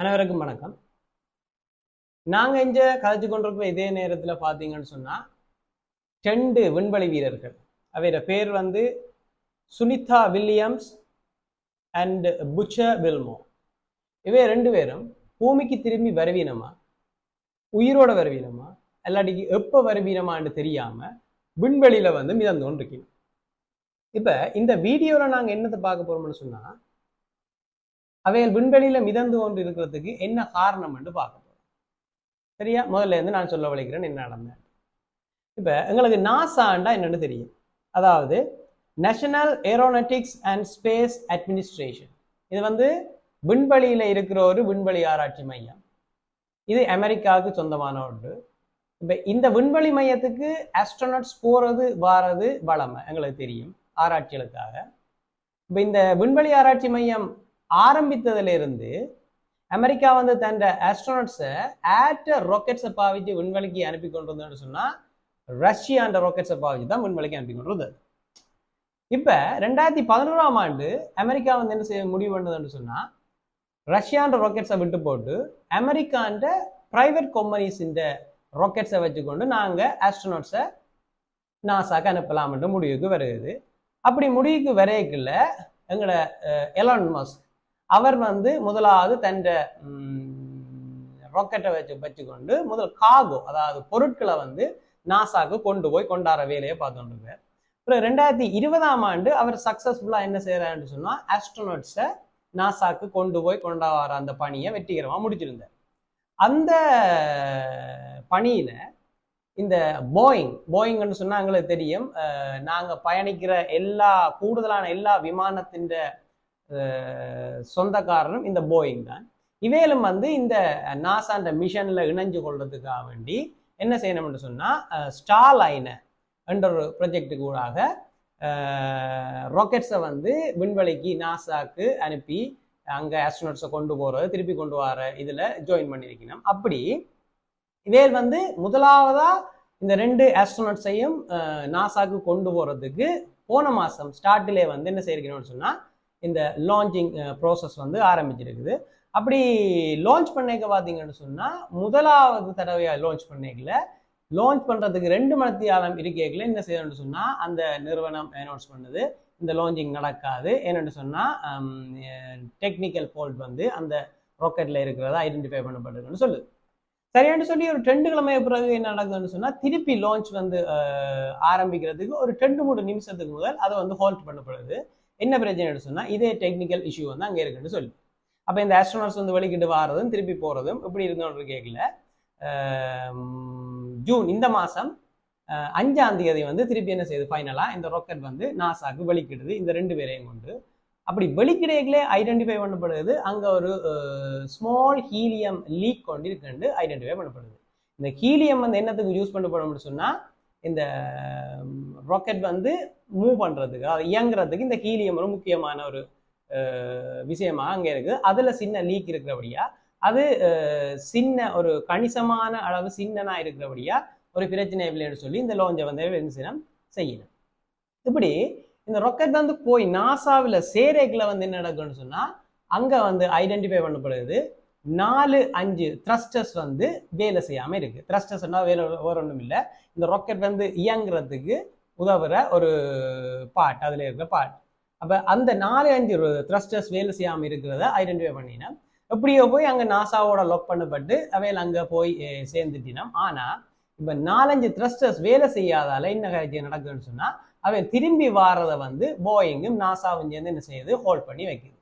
அனைவருக்கும் வணக்கம். நாங்க இங்க கதைச்சு கொண்டிருக்கிற இதே நேரத்துல பாத்தீங்கன்னு சொன்னா ரெண்டு விண்வெளி வீரர்கள். அவையோட பேர் வந்து Sunita Williams and Butch Wilmore. இவை ரெண்டு பேரும் பூமிக்கு திரும்பி வருவீனமா? உயிரோட வருவீனமா? இல்லாட்டிக்கு எப்ப வருவீனமான்னு தெரியாம விண்வெளியில வந்து மிதந்து கொண்டிருக்கணும் இப்ப இந்த வீடியோல நாங்க என்னத்தை பார்க்க போறோம்னு சொன்னா அவைகள் விண்வெளியில மிதந்து கொண்டு இருக்கிறதுக்கு என்ன காரணம் என்று பார்க்க போறோம். சரியா? முதல்ல இருந்து நான் சொல்ல வலிக்கிறேன் என்ன நடந்தேன் இப்ப எங்களுக்கு நாசாண்டா என்னன்னு தெரியும். அதாவது national aeronautics and space administration இது வந்து விண்வெளியில இருக்கிற ஒரு விண்வெளி ஆராய்ச்சி மையம். இது அமெரிக்காவுக்கு சொந்தமான ஒன்று. இப்ப இந்த விண்வெளி மையத்துக்கு ஆஸ்ட்ரோனட்ஸ் போறது வாரது வளமை எங்களுக்கு தெரியும் ஆராய்ச்சிகளுக்காக. இப்ப இந்த விண்வெளி ஆராய்ச்சி மையம் ஆரம்பித்ததுலேருந்து அமெரிக்கா வந்து தன் ஆஸ்ட்ரோனட்ஸை ஆட்ட ராக்கெட்ஸை பாவித்து விண்வெளிக்கு அனுப்பி கொண்டு சொன்னால் சொன்னா ரஷ்யான்ற ராக்கெட்ஸை பாவிச்சு தான் விண்வெளிக்கு அனுப்பி கொண்டு வந்தது ரெண்டாயிரத்தி பதினோராம் ஆண்டு அமெரிக்கா வந்து என்ன செய்ய முடிவு பண்ணதுன்னு சொன்னால் ரஷ்யான்ற ராக்கெட்ஸை விட்டு போட்டு அமெரிக்கான்ற பிரைவேட் கம்பெனிஸின்ற ராக்கெட்ஸை வச்சுக்கொண்டு நாங்கள் ஆஸ்ட்ரோனட்ஸை நாசாக்கு அனுப்பலாம்ன்ற முடிவுக்கு வருகிறது. அப்படி முடிவுக்கு வரையக்குள்ள எங்களோட எலான் மஸ்க் அவர் வந்து முதலாவது தன் ராக்கெட்டை வச்சு வச்சுக்கொண்டு முதல் காகோ அதாவது பொருட்களை வந்து நாசாக்கு கொண்டு போய் கொண்டாட வேலையை பார்த்துட்டு இருக்கார். அப்புறம் ரெண்டாயிரத்தி இருபதாம் ஆண்டு அவர் சக்சஸ்ஃபுல்லாக என்ன செய்கிறாருன்னு சொன்னால் ஆஸ்ட்ரோனட்ஸை நாசாக்கு கொண்டு போய் கொண்டாட அந்த பணியை வெற்றிகரமாக முடிச்சிருந்தார். அந்த பணியில் இந்த போயிங் போயிங்னு சொன்னால் எங்களுக்கு தெரியும். நாங்கள் பயணிக்கிற எல்லா கூடுதலான எல்லா விமானத்தின் சொந்தக்காரனும் இந்த போயிங் தான். இவையிலும் வந்து இந்த நாசான்ற மிஷனில் இணைஞ்சு கொள்றதுக்காக வேண்டி என்ன செய்யணும்னு சொன்னால் ஸ்டார் என்ற ஒரு ப்ரொஜெக்டுக்கு ஊடாக ராக்கெட்ஸை வந்து விண்வெளிக்கு நாசாக்கு அனுப்பி அங்கே ஆஸ்ட்ரோனட்ஸை கொண்டு போகிறது திருப்பி கொண்டு வர இதில் ஜாயின் பண்ணியிருக்கணும் அப்படி இவையில் வந்து முதலாவதாக இந்த ரெண்டு ஆஸ்ட்ரோனட்ஸையும் நாசாக்கு கொண்டு போகிறதுக்கு போன மாதம் ஸ்டார்டிலே வந்து என்ன செய்யணும்னு சொன்னால் இந்த லான்ச்சிங் ப்ராசஸ் வந்து ஆரம்பிச்சிருக்குது. அப்படி லான்ச் பண்ணிக்க பார்த்தீங்கன்னு சொன்னால் முதலாவது தடவையாக லான்ச் பண்ணிக்கல லான்ச் பண்ணுறதுக்கு ரெண்டு மணி ஆழம் இருக்கேக்கில் என்ன செய்யணும்னு சொன்னால் அந்த நிறுவனம் அனௌன்ஸ் பண்ணுது. இந்த லான்ச்சிங் நடக்காது. என்னென்னு சொன்னால் டெக்னிக்கல் ஃபால்ட் வந்து அந்த ராக்கெட்டில் இருக்கிறத ஐடென்டிஃபை பண்ணப்பட்டிருக்குன்னு சொல்லுது. சரியானு சொல்லி ஒரு ரெண்டு கிழமை பிறகு என்ன நடக்குதுன்னு சொன்னால் திருப்பி லான்ச் வந்து ஆரம்பிக்கிறதுக்கு ஒரு ரெண்டு மூணு நிமிஷத்துக்கு முதல் அதை வந்து ஹோல்ட் பண்ணப்படுது. என்ன பிரச்சனைன்னு சொன்னால் இதே டெக்னிக்கல் இஷ்யூ வந்து அங்கே இருக்குன்னு சொல்லி. அப்போ இந்த ஆஸ்ட்ரோனட்ஸ் வந்து வெளிக்கிட்டு வாரதும் திருப்பி போகிறதும் இப்படி இருந்தோன்ற கேட்கல ஜூன் இந்த மாதம் அஞ்சாம் தேதி வந்து திருப்பி என்ன செய்யுது? ஃபைனலாக இந்த ராக்கெட் வந்து நாசாக்கு வெளிக்கிடுது. இந்த ரெண்டு பேரையும் கொண்டு. அப்படி வெளிக்கிடைகளே ஐடென்டிஃபை பண்ணப்படுது. அங்கே ஒரு ஸ்மால் ஹீலியம் லீக் கொண்டு இருக்குன்னு ஐடென்டிஃபை பண்ணப்படுது. இந்த ஹீலியம் வந்து என்னத்துக்கு யூஸ் பண்ணப்படும்னு சொன்னால் இந்த ராக்கெட் வந்து மூவ் பண்ணுறதுக்கு அது இயங்குறதுக்கு இந்த ஹீலியம் ஒரு முக்கியமான ஒரு விஷயமாக அங்கே இருக்குது. அதில் சின்ன லீக் இருக்கிறபடியா அது சின்ன ஒரு கணிசமான அளவு சின்னனா இருக்கிறபடியா ஒரு பிரச்சனை இல்லைன்னு சொல்லி இந்த லோஞ்சை வந்து விமர்சனம் செய்யணும் இப்படி இந்த ராக்கெட் வந்து போய் நாசாவில் சேரேக்கில் வந்து என்ன நடக்கும்னு சொன்னால் அங்கே வந்து ஐடென்டிஃபை பண்ணப்படுது. நாலு அஞ்சு த்ரஸ்டர்ஸ் வந்து வேலை செய்யாமல் இருக்குது த்ரஸ்டர்ஸ்னால் வேலை வேற ஒன்றும் இல்லை இந்த ராக்கெட் வந்து இயங்குறதுக்கு உதவுற ஒரு பார்ட் அதில் இருக்கிற பார்ட் அப்போ அந்த நாலு அஞ்சு த்ரஸ்டர்ஸ் வேலை செய்யாமல் இருக்கிறத ஐடென்டிஃபை பண்ணினேன். எப்படியோ போய் அங்கே நாசாவோட லொக் பண்ணப்பட்டு அவையில் அங்கே போய் சேர்ந்துட்டினோம் ஆனால் இப்போ நாலஞ்சு த்ரஸ்டர்ஸ் வேலை செய்யாதால என்ன காட்சி நடக்குதுன்னு சொன்னால் அவன் திரும்பி வாரதை வந்து போயிங்கும் நாசாவும் சேர்ந்து என்ன செய்யுது? ஹோல்ட் பண்ணி வைக்குது.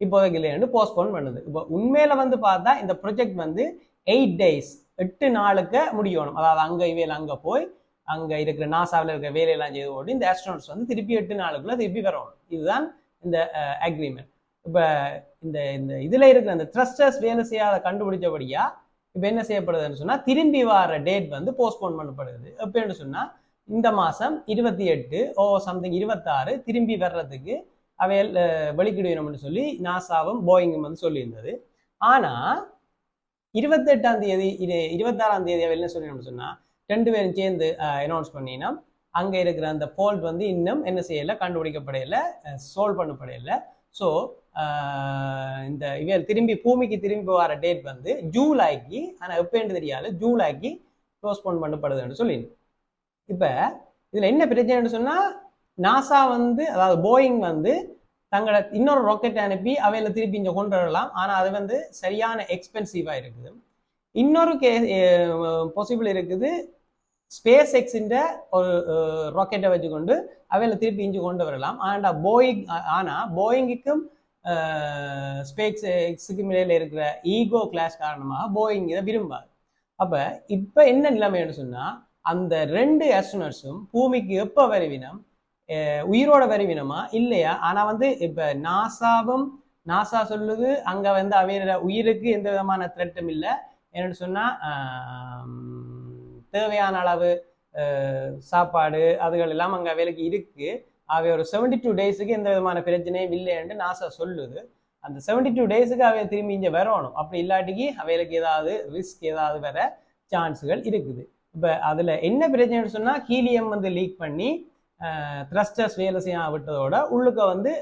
இப்போதைக்கு இல்லைன்னு போஸ்ட்போன் பண்ணுது. இப்போ உண்மையில வந்து பார்த்தா இந்த ப்ரொஜெக்ட் வந்து எயிட் டேஸ் எட்டு நாளுக்கு முடியணும். அதாவது அங்கே இவையில் அங்கே போய் அங்கே இருக்கிற நாசாவில் இருக்கிற வேலையெல்லாம் செய்து ஓடி இந்த ஆஸ்ட்ரோனட்ஸ் வந்து திருப்பி எட்டு நாளுக்குள்ள திருப்பி வரணும். இதுதான் இந்த அக்ரிமெண்ட் இப்போ இந்த இந்த இதில் இருக்கிற அந்த த்ரஸ்டர்ஸ் வேலை செய்யாத கண்டுபிடிச்சபடியா இப்போ என்ன செய்யப்படுதுன்னு சொன்னால் திரும்பி வர டேட் வந்து போஸ்ட்போன் பண்ணப்படுது. எப்படின்னு சொன்னால் இந்த மாதம் இருபத்தி எட்டு ஓ சம்திங் இருபத்தாறு திரும்பி வர்றதுக்கு அவையல் வெளிக்கிடணும்னு சொல்லி நாசாவும் போயிங்கும் வந்து சொல்லியிருந்தது. ஆனால் இருபத்தெட்டாம் தேதி இது இருபத்தாறாம் தேதி அவையில் என்ன சொல்லணும்னு சொன்னால் ரெண்டு பேரும் சேர்ந்து அனௌன்ஸ் பண்ணினா அங்கே இருக்கிற அந்த ஃபால்ட் வந்து இன்னும் என்ன செய்யலை கண்டுபிடிக்கப்படையில சோல்வ் பண்ணப்படையில ஸோ இந்த இவர் திரும்பி பூமிக்கு திரும்பி வர டேட் வந்து ஜூலைக்கு ஆனால் எப்போன்னு தெரியாது ஜூலைக்கு போஸ்ட்போன் பண்ணப்படுதுன்னு சொல்லி இப்போ இதில் என்ன பிரச்சனைன்னு சொன்னால் நாசா வந்து அதாவது போயிங் வந்து தங்களோட இன்னொரு ராக்கெட் அனுப்பி அவையில் திருப்பி இங்கே கொண்டு வரலாம். ஆனால் அது வந்து சரியான எக்ஸ்பென்சிவாக இருக்குது. இன்னொரு கே பாசிபிள் இருக்குது. ஸ்பேஸ் எக்ஸின்ற ஒரு ராக்கெட்டை வச்சுக்கொண்டு அவையில் திருப்பி இஞ்சி கொண்டு வரலாம். ஆனால் போயிங் ஆனால் போயிங்குக்கும் ஸ்பேஸ் எக்ஸுக்கும் இடையில இருக்கிற ஈகோ கிளாஸ் காரணமாக போயிங் இதை விரும்பாது அப்போ இப்போ என்ன நிலைமைன்னு சொன்னால் அந்த ரெண்டு ஆஸ்ட்ரோனட்ஸும் பூமிக்கு எப்போ வருவினம் உயிரோட வருவினமா இல்லையா? ஆனால் வந்து இப்போ நாசாவும் நாசா சொல்லுது அங்கே வந்து அவையோட உயிருக்கு எந்த விதமான த்ரெட்டும் இல்லை. என்னென்னு சொன்னால் தேவையான அளவு சாப்பாடு அதுகள் எல்லாம் அங்கே வேலைக்கு இருக்குது அவை ஒரு செவன்டி டூ டேஸுக்கு எந்த விதமான பிரச்சனையும் இல்லைன்னு நாசா சொல்லுது. அந்த செவன்டி டூ டேஸுக்கு அவை திரும்பி இங்கே வரணும். அப்படி இல்லாட்டிக்கு அவைகளுக்கு ஏதாவது ரிஸ்க் ஏதாவது வர சான்ஸுகள் இருக்குது. இப்போ அதில் என்ன பிரச்சனைன்னு சொன்னால் ஹீலியம் வந்து லீக் பண்ணி த்ரஸ்டர்ஸ் வேலை செய்ய விட்டதோட உள்ளுக்க வந்து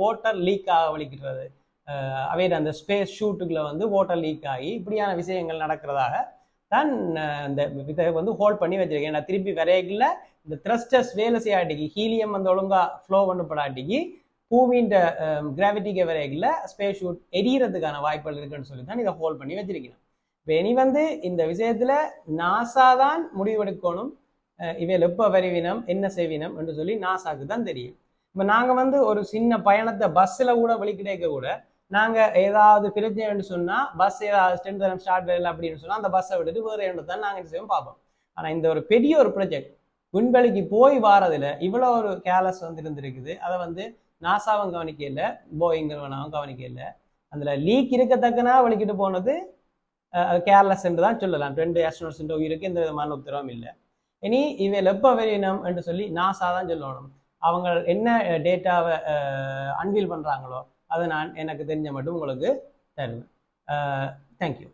வாட்டர் லீக் ஆக வலிக்கிறது. அவை அந்த ஸ்பேஸ் ஷூட்டுக்குள்ள வந்து ஓட்டர் லீக் ஆகி இப்படியான விஷயங்கள் நடக்கிறதாக தான் இந்த இதை வந்து ஹோல்ட் பண்ணி வச்சிருக்கேன். நான் திருப்பி வரையில இந்த த்ரஸ்டர்ஸ் வேலை செய்யாட்டிக்கு ஹீலியம் வந்து ஒழுங்காக ஃப்ளோ பண்ணப்படாட்டிக்கு பூமியின் கிராவிட்டிக்கு வரையில ஸ்பேஸ் ஷூட் எரியறதுக்கான வாய்ப்புகள் இருக்குன்னு சொல்லி தான் இதை ஹோல்ட் பண்ணி வச்சிருக்கணும் இப்போ இனி வந்து இந்த விஷயத்தில் நாசா தான் முடிவெடுக்கணும் இவையில் எப்போ வருவினம் என்ன செய்வினம் என்று சொல்லி நாசாக்கு தான் தெரியும். இப்போ நாங்கள் வந்து ஒரு சின்ன பயணத்தை பஸ்ஸில் கூட வழி கிடைக்க கூட நாங்கள் ஏதாவது பிரச்சனைன்னு சொன்னால் பஸ் ஏதாவது ஸ்டென் தரம் ஸ்டார்ட் இல்லை அப்படின்னு சொன்னால் அந்த பஸ்ஸை விட்டுட்டு வேறு இடத்து தான் நாங்கள் செய்வோம் பார்ப்போம். ஆனால் இந்த ஒரு பெரிய ஒரு ப்ரொஜெக்ட் விண்வெளிக்கு போய் வாரதில் இவ்வளோ ஒரு கேலஸ் வந்து இருந்திருக்குது. அதை வந்து நாசாவும் கவனிக்கல போயிங் நிறுவனமும் கவனிக்கல. அதில் லீக் இருக்கத்தக்கனா வலிக்கிட்டு போனது கேர்லெஸ் என்று தான் சொல்லலாம். ரெண்டு ஆஸ்ட்ரோனட்ஸ் உயிருக்கு எந்த விதமான உத்தரவும் இல்லை. இனி இவையில் எப்போ வெளியினம் என்று சொல்லி நாசா தான் சொல்லணும். அவங்க என்ன டேட்டாவை அன்வீல் பண்ணுறாங்களோ அதை நான் எனக்கு தெரிஞ்ச மட்டும் உங்களுக்கு தருவேன். தேங்க்யூ